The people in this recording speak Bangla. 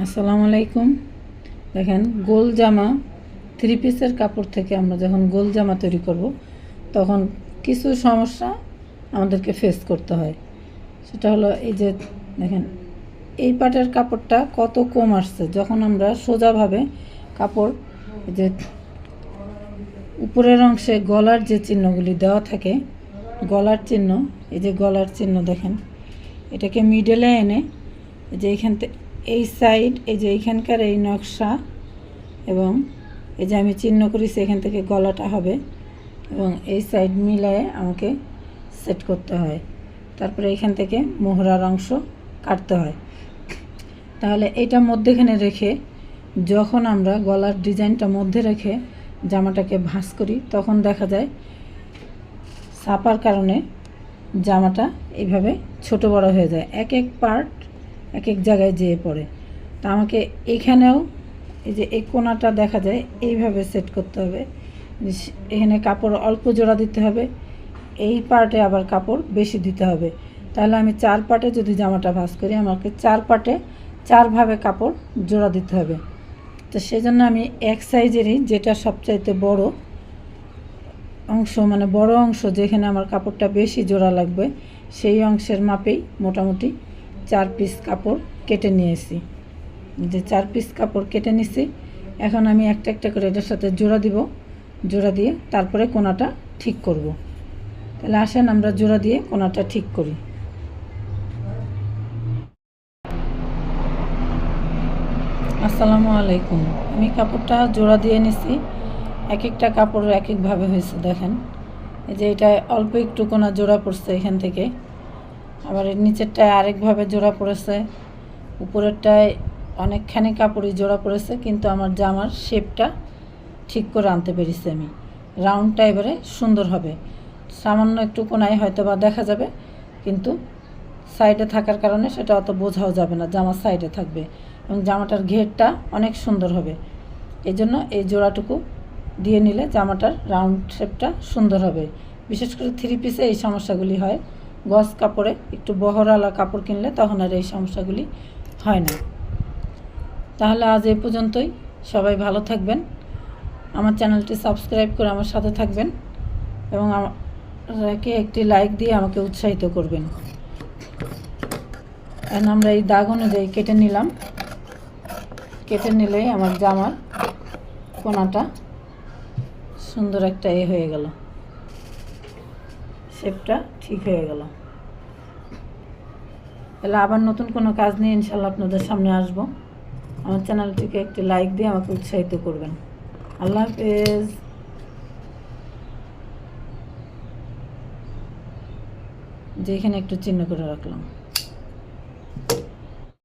আসসালামু আলাইকুম। দেখেন, গোল জামা থ্রি পিসের কাপড় থেকে আমরা যখন গোল জামা তৈরি করব, তখন কিছু সমস্যা আমাদেরকে ফেস করতে হয়। সেটা হলো এই যে, দেখেন, এই পাটের কাপড়টা কত কম আসছে। যখন আমরা সোজাভাবে কাপড়, এই যে উপরের অংশে গলার যে চিহ্নগুলি দেওয়া থাকে, গলার চিহ্ন, এই যে গলার চিহ্ন দেখেন, এটাকে মিডলে এনে যে এইখান থেকে এই সাইড, এই যে এইখানকার এই নকশা এবং এই যে আমি চিহ্ন করেছি এখান থেকে গলাটা হবে এবং এই সাইড মিলায়ে আমাকে সেট করতে হয়। তারপরে এখান থেকে মোহরার অংশ কাটতে হয়। তাহলে এটা মধ্যেখানে রেখে যখন আমরা গলার ডিজাইনটা মধ্যে রেখে জামাটাকে ভাঁজ করি, তখন দেখা যায় ছাপার কারণে জামাটা এইভাবে ছোট বড় হয়ে যায়। এক এক পার্ট এক এক জায়গায় যেয়ে পড়ে। তা আমাকে এখানেও এই যে এই কোনাটা দেখা যায়, এইভাবে সেট করতে হবে। এখানে কাপড় অল্প জোড়া দিতে হবে, এই পার্টে আবার কাপড় বেশি দিতে হবে। তাহলে আমি চার পার্টে যদি জামাটা ভাঁজ করি, আমাকে চার পার্টে চারভাবে কাপড় জোড়া দিতে হবে। তো সেজন্য আমি এক সাইজেরই যেটা সবচাইতে বড় অংশ মানে বড় অংশ যেখানে আমার কাপড়টা বেশি জোড়া লাগবে, সেই অংশের মাপেই মোটামুটি চার পিস কাপড় কেটে নিয়েছি। যে চার পিস কাপড় কেটে নিছি। এখন আমি একটা একটা করে এটার সাথে জোড়া দিব। জোড়া দিয়ে তারপরে কোনাটা ঠিক করব। তাহলে আসেন আমরা জোড়া দিয়ে কোনাটা ঠিক করি। আসসালামু আলাইকুম। আমি কাপড়টা জোড়া দিয়ে নিছি। এক একটা কাপড় এক একভাবে হয়েছে, দেখেন। এই যে এটা অল্প একটু কোনা জোড়া পড়ছে এখান থেকে। আবার এর নিচেরটায় আরেকভাবে জোড়া পড়েছে। উপরেরটায় অনেকখানি কাপড়ই জোড়া পড়েছে, কিন্তু আমার জামার শেপটা ঠিক করে আনতে পেরেছি আমি। রাউন্ডটা এবারে সুন্দর হবে। সামান্য একটু কোনায় হয়তো বা দেখা যাবে, কিন্তু সাইডে থাকার কারণে সেটা অত বোঝাও যাবে না জামার সাইডে থাকবে এবং জামাটার ঘেরটা অনেক সুন্দর হবে। এই জন্য এই জোড়াটুকু দিয়ে নিলে জামাটার রাউন্ড শেপটা সুন্দর হবে। বিশেষ করে থ্রি পিসে এই সমস্যাগুলি হয়। গস কাপড়ে একটু বহরালা কাপড় কিনলে তখন আর এই সমস্যাগুলি হয় না। তাহলে আজ এ পর্যন্তই। সবাই ভালো থাকবেন। আমার চ্যানেলটি সাবস্ক্রাইব করে আমার সাথে থাকবেন এবং আমাকে একটি লাইক দিয়ে আমাকে উৎসাহিত করবেন। এখন আমরা এই দাগ অনুযায়ী কেটে নিলাম। কেটে নিলেই আমার জামার কোনাটা সুন্দর একটা এ হয়ে গেল। শেপটা ঠিক হয়ে গেল। তাহলে আবার নতুন কোনো কাজ নিয়ে ইনশাল্লাহ আপনাদের সামনে আসব। আমার চ্যানেলটিকে একটি লাইক দিয়ে আমাকে উৎসাহিত করবেন। আল্লাহ হাফেজ। যেখানে একটু চিহ্ন করে রাখলাম।